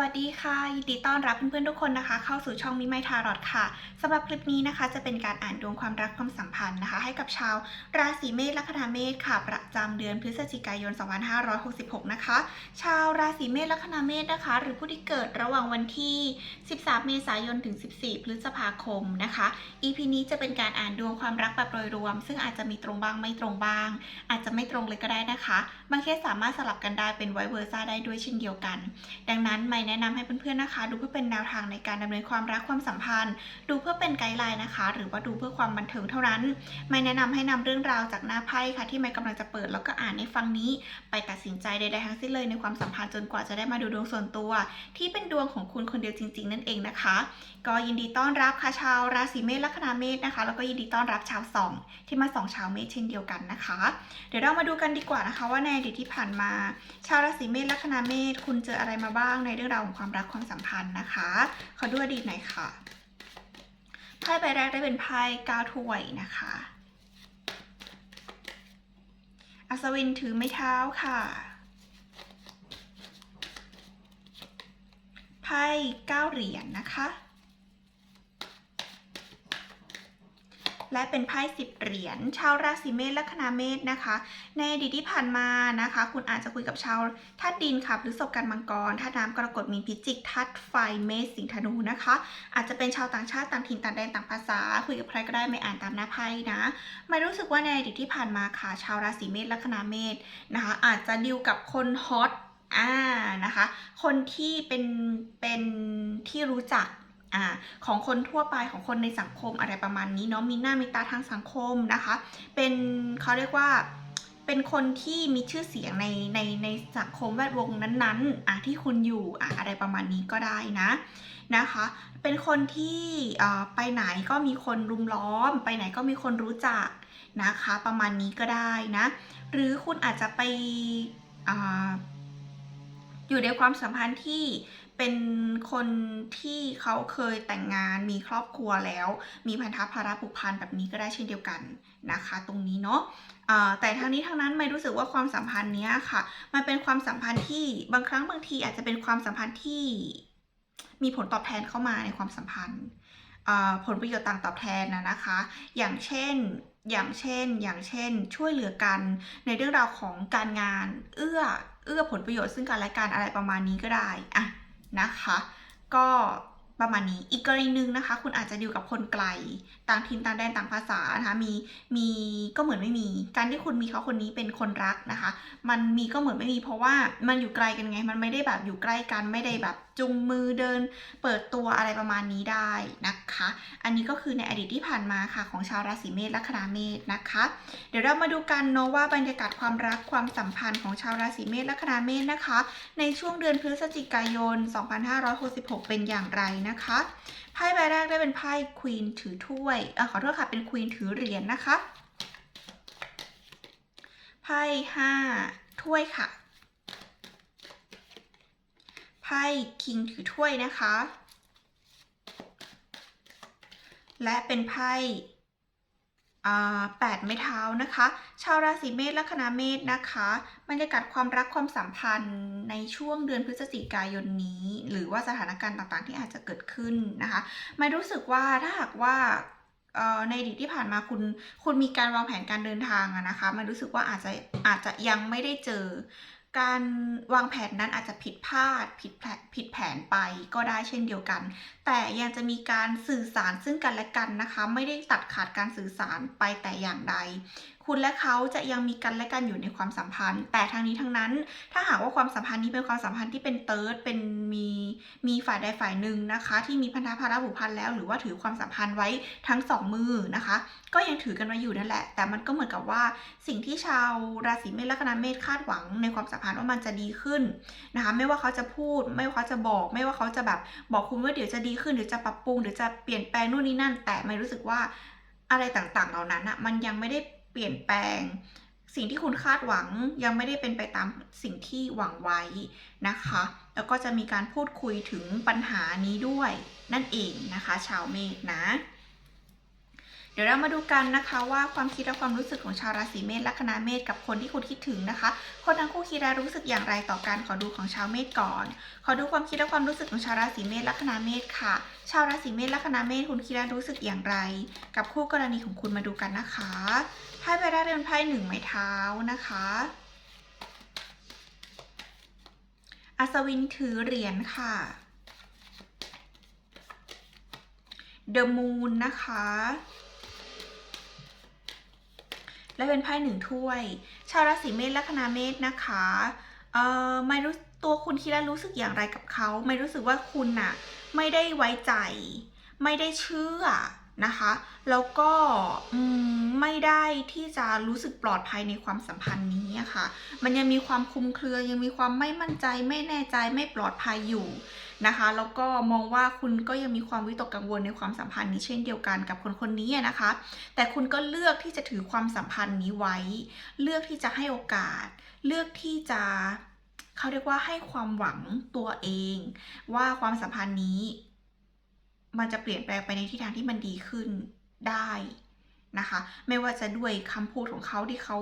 วัสดีค่ะยินดีต้อนรับเพื่อนๆทุกคนนะคะ เข้าสู่ช่องมิไมทารอดค่ะสำหรับคลิปนี้นะคะ จะเป็นการอ่านดวงความรักความสัมพันธ์นะคะ ให้กับชาวราศีเมษลัคนาเมษค่ะ ประจำเดือนพฤศจิกายน 2566 นะคะ ชาวราศีเมษลัคนาเมษนะคะ หรือผู้ที่เกิดระหว่างวันที่ 13 เมษายนถึง 14 พฤษภาคมนะคะ EP นี้จะเป็นการอ่านดวงความรักแบบโดยรวม ซึ่งอาจจะมีตรงบ้างไม่ตรงบ้าง อาจจะไม่ตรงเลยก็ได้นะคะ บางเคสสามารถสลับกันได้เป็นไวเวอร์ซ่าได้ด้วยเช่นเดียวกัน ดังนั้นไม่แนะนำให้เพื่อนๆนะคะ ดูเพื่อเป็นแนวทางในการดำเนินความรักความสัมพันธ์ ดูเพื่อเป็นไกด์ไลน์นะคะ หรือว่าดูเพื่อความบันเทิงเท่านั้น ไม่แนะนำให้นำเรื่องราวจากหน้าไพ่ค่ะ ที่ไม่กำลังจะเปิดแล้วก็อ่านในฟังนี้ ไปตัดสินใจใดๆทั้งสิ้นเลยในความสัมพันธ์จนกว่าจะได้มาดูดวงส่วนตัว ที่เป็นดวงของคุณคนเดียวจริง ๆ นั่นเองนะคะ ก็ยินดีต้อนรับค่ะชาวราศีเมษลัคนาเมษนะคะ แล้วก็ยินดีต้อนรับชาวสองที่มาสองชาวเมษเช่นเดียวกันนะคะ เดี๋ยวเรามาดูกันดีกว่านะคะ ว่าในอดีตที่ผ่านมา ชาวราศีเมษลัคนาเมษคุณเจออะไรมาบ้างในเรื่องราวของความรักความสัมพันธ์นะคะ ขอดูอดีตหน่อยค่ะ ไพ่ใบแรกได้เป็นไพ่ก้าถ้วยนะคะ อัศวินถือไม้เท้าค่ะ ไพ่เก้าเหรียญนะคะ และเป็นไพ่สิบเหรียญชาวราศีเมษและคณาเมษนะคะ ในอดีตที่ผ่านมานะคะ คุณอาจจะคุยกับชาวธาตุดินค่ะหรือศพกันมังกรธาตุน้ำกรกฎมีพิจิกธาตุไฟเมษสิงธนูนะคะ อาจจะเป็นชาวต่างชาติต่างถิ่นต่างแดนต่างภาษา คุยกับใครก็ได้ไม่อ่านตามหน้าไพ่นะไม่รู้สึกว่าในอดีตที่ผ่านมาค่ะ ชาวราศีเมษและคณาเมษนะคะ อาจจะดิวกับคนฮอตอ่านะคะ คนที่เป็นเป็นที่รู้จัก อ่าของคนทั่วไปของคนในสังคมอะไรประมาณนี้เนาะมีหน้ามีตาทางสังคมนะคะ เป็นเขาเรียกว่าเป็นคนที่มีชื่อเสียงในในในสังคมแวดวงนั้นๆอะที่คุณอยู่อะอะไรประมาณนี้ก็ได้นะนะคะ เป็นคนที่อ่าไปไหนก็มีคนรุมล้อม ไปไหนก็มีคนรู้จักนะคะ ประมาณนี้ก็ได้นะ หรือคุณอาจจะไปอ่าอยู่ในความสัมพันธ์ที่ เป็นคนที่เขาเคยแต่งงานมีครอบครัวแล้ว มีพันธะภาระผูกพันแบบนี้ก็ได้เช่นเดียวกันนะคะ ตรงนี้เนาะแต่ทั้งนี้ทั้งนั้นไม่รู้สึกว่าความสัมพันธ์เนี้ยค่ะ มันเป็นความสัมพันธ์ที่บางครั้งบางทีอาจจะเป็นความสัมพันธ์ที่มีผลตอบแทนเข้ามาในความสัมพันธ์ผลประโยชน์ต่างตอบแทนนะนะคะ อย่างเช่นอย่างเช่น อย่างเช่น ช่วยเหลือกันในเรื่องราวของการงาน เอื้อ เอื้อผลประโยชน์ซึ่งกันและกันอะไรประมาณนี้ก็ได้อะ นะคะ ก็ประมาณนี้อีกกรณีหนึ่งนะคะ คุณอาจจะดิวกับคนไกล ต่างถิ่นต่างแดนต่างภาษานะคะมีมีก็เหมือนไม่มี การที่คุณมีเขาคนนี้เป็นคนรักนะคะ มันมีก็เหมือนไม่มีเพราะว่ามันอยู่ไกลกันไง มันไม่ได้แบบอยู่ใกล้กันไม่ได้แบบ จุงมือเดิน เปิดตัวอะไรประมาณนี้ได้นะคะ อันนี้ก็คือในอดีตที่ผ่านมาค่ะของชาวราศีเมษและคณาเมษนะคะ เดี๋ยวเรามาดูกันเนาะว่าบรรยากาศความรักความสัมพันธ์ของชาวราศีเมษและคณาเมษนะคะ ในช่วงเดือนพฤศจิกายน 2566 เป็นอย่างไรนะคะไพ่ใบแรกได้เป็นไพ่ควีนถือถ้วยเอขอโทษค่ะเป็นควีนถือเหรียญนนะคะไพ่ห้าถ้วยค่ะ พ่คิงถือถ้วยนะคะ และเป็นไพ่แปดไม้เท้านะคะ ชาวราศีเมษและคณะเมษนะคะบรรยากาศความรักความสัมพันธ์ในช่วงเดือนพฤศจิกายนนี้ หรือว่าสถานการณ์ต่างๆ ที่อาจจะเกิดขึ้นนะคะไม่รู้สึกว่าถ้าหากว่าในอดีตที่ผ่านมาคุณคุณมีการวางแผนการเดินทางอะนะคะมันรู้สึกว่าอาจจะอาจจะยังไม่ได้เจอ การวางแผนนั้นอาจจะผิดพลาดผิดแผนผิดแผนไปก็ได้เช่นเดียวกัน แต่ยังจะมีการสื่อสารซึ่งกันและกันนะคะ ไม่ได้ตัดขาดการสื่อสารไปแต่อย่างใด คุณและเขาจะยังมีกันและกันอยู่ในความสัมพันธ์ แต่ทางนี้ทั้งนั้น ถ้าหากว่าความสัมพันธ์นี้เป็นความสัมพันธ์ที่เป็นเติร์ดเป็นมีมีฝ่ายใดฝ่ายหนึ่งนะคะ ที่มีพันธะภาระผูกพันแล้ว หรือว่าถือความสัมพันธ์ไว้ทั้งสองมือนะคะ ก็ยังถือกันไว้อยู่นั่นแหละ แต่มันก็เหมือนกับว่าสิ่งที่ชาวราศีเมษและคณะเมษคาดหวังในความสัมพันธ์ว่ามันจะดีขึ้นนะคะ ไม่ว่าเขาจะพูด ไม่ว่าเขาจะบอก ไม่ว่าเขาจะแบบบอกคุณว่าเดี๋ยวจะดีขึ้นหรือจะปรับปรุงหรือจะเปลี่ยนแปลงนู่นนี่นั่น แต่ไม่รู้สึกว่าอะไรต่างๆ เหล่านั้นอะมันยังไม่ได้ เปลี่ยนแปลง สิ่งที่คุณคาดหวังยังไม่ได้เป็นไปตามสิ่งที่หวังไว้นะคะ แล้วก็จะมีการพูดคุยถึงปัญหานี้ด้วยนั่นเองนะคะ ชาวเมษนะเดี๋ยวเรามาดูกันนะคะว่าความคิดและความรู้สึกของชาวราศีเมษลัคนาเมษกับคนที่คุณคิดถึงนะคะ คนทั้งคู่คิดและรู้สึกอย่างไรต่อกันขอดูของชาวเมษก่อน ขอดูความคิดและความรู้สึกของชาวราศีเมษลัคนาเมษค่ะ ชาวราศีเมษลัคนาเมษคุณคิดและรู้สึกอย่างไร กับคู่กรณีของคุณมาดูกันนะคะ ไพ่ใบแรกเป็นไพ่หนึ่งไม้เท้านะคะอัศวินถือเหรียญค่ะ เดอะมูนนะคะ และเป็นไพ่หนึ่งถ้วย ชาวราศีเมษและคณาเมษนะคะ เอ่อไม่รู้ตัวคุณคิดแล้วรู้สึกอย่างไรกับเขา ไม่รู้สึกว่าคุณน่ะ ไม่ได้ไว้ใจ ไม่ได้เชื่อ นะคะ แล้วก็ไม่ได้ที่จะรู้สึกปลอดภัยในความสัมพันธ์นี้ค่ะ มันยังมีความคุมเครือ ยังมีความไม่มั่นใจ ไม่แน่ใจ ไม่ปลอดภัยอยู่นะคะ แล้วก็มองว่าคุณก็ยังมีความวิตกกังวลในความสัมพันธ์นี้เช่นเดียวกันกับคนคนนี้นะคะ แต่คุณก็เลือกที่จะถือความสัมพันธ์นี้ไว้ เลือกที่จะให้โอกาส เลือกที่จะเขาเรียกว่าให้ความหวังตัวเอง ว่าความสัมพันธ์นี้ มันจะเปลี่ยนแปลงไปในทิศทางที่มันดีขึ้นได้นะคะ ไม่ว่าจะด้วยคำพูดของเขาที่เขา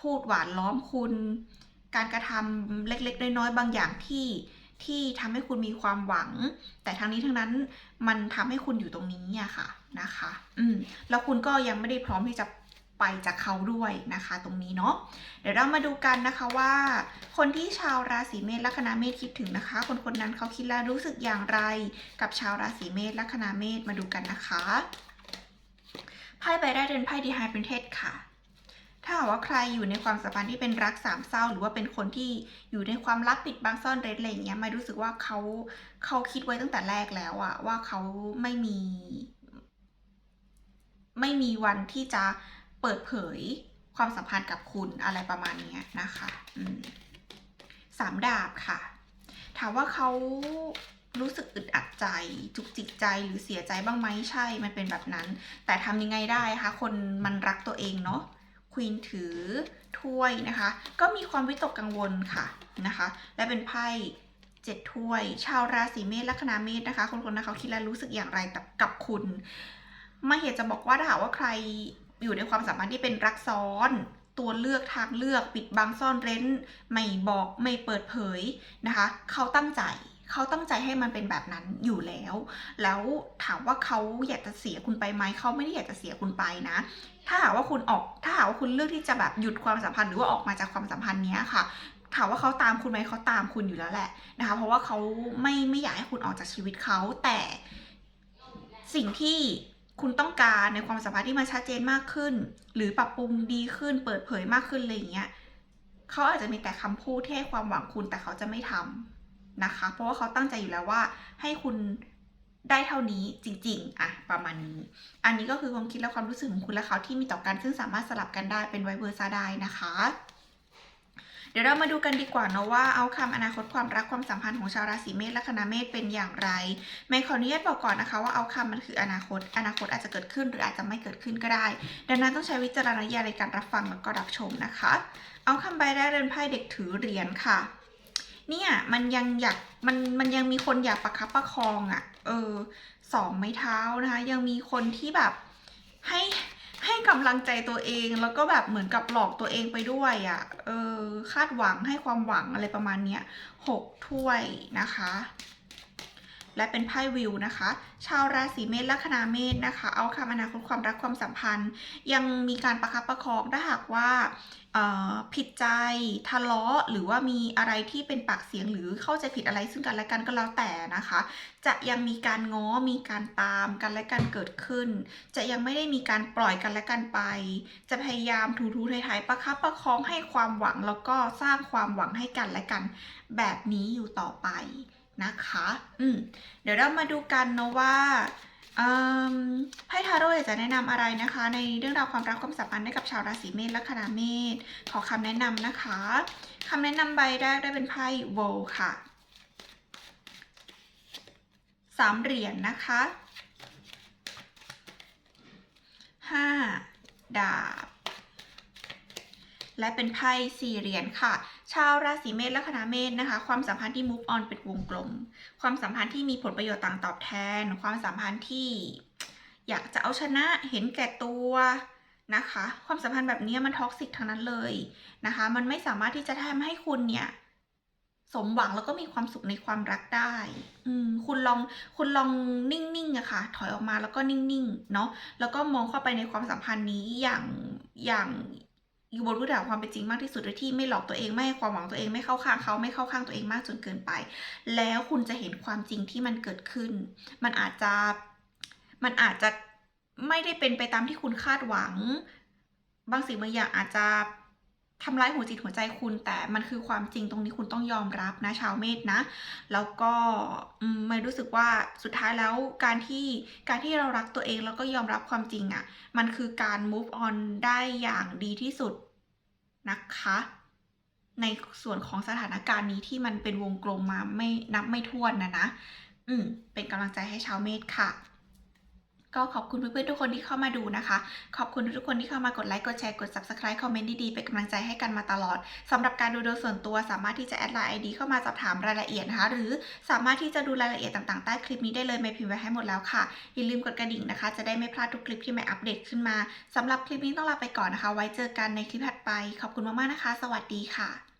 พูดหวานล้อมคุณ การกระทำเล็กๆ น้อยๆ บางอย่างที่ที่ทำให้คุณมีความหวัง แต่ทั้งนี้ทั้งนั้นมันทำให้คุณอยู่ตรงนี้อะค่ะนะคะ อืมแล้วคุณก็ยังไม่ได้พร้อมที่จะ ไปจากเขาด้วยนะคะตรงนี้เนาะเดี๋ยวเรามาดูกันนะคะว่า คนที่ชาวราศีเมษลัคนาเมษคิดถึงนะคะ คนคนนั้นเขาคิดและรู้สึกอย่างไร กับชาวราศีเมษลัคนาเมษมาดูกันนะคะไพ่ใบแรกเป็นไพ่ดีไฮเป็นเทศค่ะ ถ้าหากว่าใครอยู่ในความสัมพันธ์ที่เป็นรักสามเศร้า หรือว่าเป็นคนที่อยู่ในความลับปิดบังซ่อนเร้นอะไรอย่างเงี้ยไม่รู้สึกว่าเขาเขาคิดไว้ตั้งแต่แรกแล้วอะว่าเขาไม่มี ไม่มีวันที่จะ เปิดเผยความสัมพันธ์กับคุณอะไรประมาณนี้นะคะสามดาบค่ะ ถามว่าเขารู้สึกอึดอัดใจ จุกจิกใจหรือเสียใจบ้างไหมใช่ มันเป็นแบบนั้น แต่ทำยังไงได้คะ คนมันรักตัวเองเนาะควีนถือถ้วยนะคะ ก็มีความวิตกกังวลค่ะนะคะ และเป็นไพ่เจ็ดถ้วย ชาวราศีเมษลัคนาเมษนะคะ คนคนนั้นเขาคิดและรู้สึกอย่างไรกับคุณม่อยากจะบอกว่าถ้าหากว่าใคร อยู่ในความสัมพันธ์ที่เป็นรักซ้อน ตัวเลือกทางเลือกปิดบังซ่อนเร้น ไม่บอกไม่เปิดเผยนะคะ เขาตั้งใจเขาตั้งใจให้มันเป็นแบบนั้นอยู่แล้ว แล้วถามว่าเขาอยากจะเสียคุณไปไหม เขาไม่ได้อยากจะเสียคุณไปนะ ถ้าหากว่าคุณออก ถ้าหากว่าคุณเลือกที่จะแบบหยุดความสัมพันธ์หรือว่าออกมาจากความสัมพันธ์นี้ค่ะ ถามว่าเขาตามคุณไหมเขาตามคุณอยู่แล้วแหละนะคะ เพราะว่าเขาไม่ไม่อยากให้คุณออกจากชีวิตเขา แต่สิ่งที่ คุณต้องการในความสัมพันธ์ที่มันชัดเจนมากขึ้น หรือปรับปรุงดีขึ้นเปิดเผยมากขึ้นอะไรอย่างเงี้ยเขาอาจจะมีแต่คำพูดที่ให้ความหวังคุณแต่เขาจะไม่ทำนะคะ เพราะว่าเขาตั้งใจอยู่แล้วว่าให้คุณได้เท่านี้จริง ๆอะประมาณนี้ อันนี้ก็คือความคิดและความรู้สึกของคุณและเขาที่มีต่อกันซึ่งสามารถสลับกันได้เป็นไวเวอร์ซาได้นะคะ เดี๋ยวเรามาดูกันดีกว่าเนาะว่าเอาคำอนาคตความรักความสัมพันธ์ของชาวราศีเมษและคณะเมษเป็นอย่างไรไม่ขออนุญาตบอกก่อนนะคะว่าเอาคำมันคืออนาคต อนาคตอาจจะเกิดขึ้นหรืออาจจะไม่เกิดขึ้นก็ได้ ดังนั้นต้องใช้วิจารณญาณในการรับฟังแล้วก็รับชมนะคะ เอาคำใบแรกเรือนไพ่เด็กถือเหรียญค่ะ เนี่ยมันยังอยากมันมันยังมีคนอยากประคับประคองอะ่ะ เออสองไม้เท้านะคะ ยังมีคนที่แบบให้ ให้กำลังใจตัวเองแล้วก็แบบเหมือนกับหลอกตัวเองไปด้วยอะ่ะเออคาดหวังให้ความหวังอะไรประมาณเนี้ยหกถ้วยนะคะ และเป็นไพ่วิวนะคะ ชาวราศีเมษและคณาเมษนะคะ เอาคำอนาคตความรักความสัมพันธ์ ยังมีการประคับประคองถ้าหากว่าผิดใจทะเลาะหรือว่ามีอะไรที่เป็นปากเสียงหรือเข้าใจผิดอะไรซึ่งกันและกันก็แล้วแต่นะคะ จะยังมีการง้อมีการตามกันและกันเกิดขึ้น จะยังไม่ได้มีการปล่อยกันและกันไป จะพยายามถูๆไทยๆประคับประคองให้ความหวังแล้วก็สร้างความหวังให้กันและกัน แบบนี้อยู่ต่อไป นะคะ อืม เดี๋ยวเรามาดูกันเนาะว่าอืมไพ่ทาโร่อยากจะแนะนำอะไรนะคะ ในเรื่องราวความรักความสัมพันธ์ให้กับชาวราศีเมษและคณาเมษขอคำแนะนำนะคะคำแนะนำใบแรกได้เป็นไพ่โวลค่ะสามเหรียญนะคะห้าดาบ และเป็นไพ่สี่เหรียญค่ะ ชาวราศีเมษและคณะเมษนะคะ ความสัมพันธ์ที่ move on เป็นวงกลม ความสัมพันธ์ที่มีผลประโยชน์ต่างตอบแทน ความสัมพันธ์ที่อยากจะเอาชนะเห็นแก่ตัวนะคะ ความสัมพันธ์แบบนี้มันท็อกซิกทั้งนั้นเลยนะคะ มันไม่สามารถที่จะทำให้คุณเนี่ยสมหวังแล้วก็มีความสุขในความรักได้ อืม คุณลอง คุณลองนิ่งๆอะค่ะ ถอยออกมาแล้วก็นิ่งๆ เนาะ แล้วก็มองเข้าไปในความสัมพันธ์นี้อย่าง อย่าง อยู่บนพื้นฐานความเป็นจริงมากที่สุดโดยที่ไม่หลอกตัวเองไม่ให้ความหวังตัวเองไม่เข้าข้างเขาไม่เข้าข้างตัวเองมากจนเกินไป แล้วคุณจะเห็นความจริงที่มันเกิดขึ้น มันอาจจะมันอาจจะไม่ได้เป็นไปตามที่คุณคาดหวัง บางสิ่งบางอย่างอาจจะ ทำร้ายหัวจิตหัวใจคุณแต่มันคือความจริงตรงนี้คุณต้องยอมรับนะชาวเมษนะ แล้วก็มไม่รู้สึกว่าสุดท้ายแล้วการที่การที่เรารักตัวเองแล้วก็ยอมรับความจริงอะ่ะ มันคือการ move on ได้อย่างดีที่สุดนะคะ ในส่วนของสถานการณ์นี้ที่มันเป็นวงกลมมาไม่นับไม่ถ้วนนะนะ อืมเป็นกำลังใจให้ชาวเมษค่ะ ก็ขอบคุณเพื่อนๆทุกคนที่เข้ามาดูนะคะ ขอบคุณทุกคนที่เข้ามากดไลค์กดแชร์กด subscribe คอมเมนต์ดีๆเป็นกำลังใจให้กันมาตลอดสำหรับการดูโดยส่วนตัวสามารถที่จะแอดไลน์ ID เข้ามาสอบถามรายละเอียดนะคะ หรือสามารถที่จะดูรายละเอียดต่างๆใต้คลิปนี้ได้เลยเมย์พิมพ์ไว้ให้หมดแล้วค่ะอย่าลืมกดกระดิ่งนะคะ จะได้ไม่พลาดทุกคลิปที่เมย์อัปเดตขึ้นมาสำหรับคลิปนี้ต้องลาไปก่อนนะคะ ไว้เจอกันในคลิปถัดไป ขอบคุณมากๆนะคะ สวัสดีค่ะ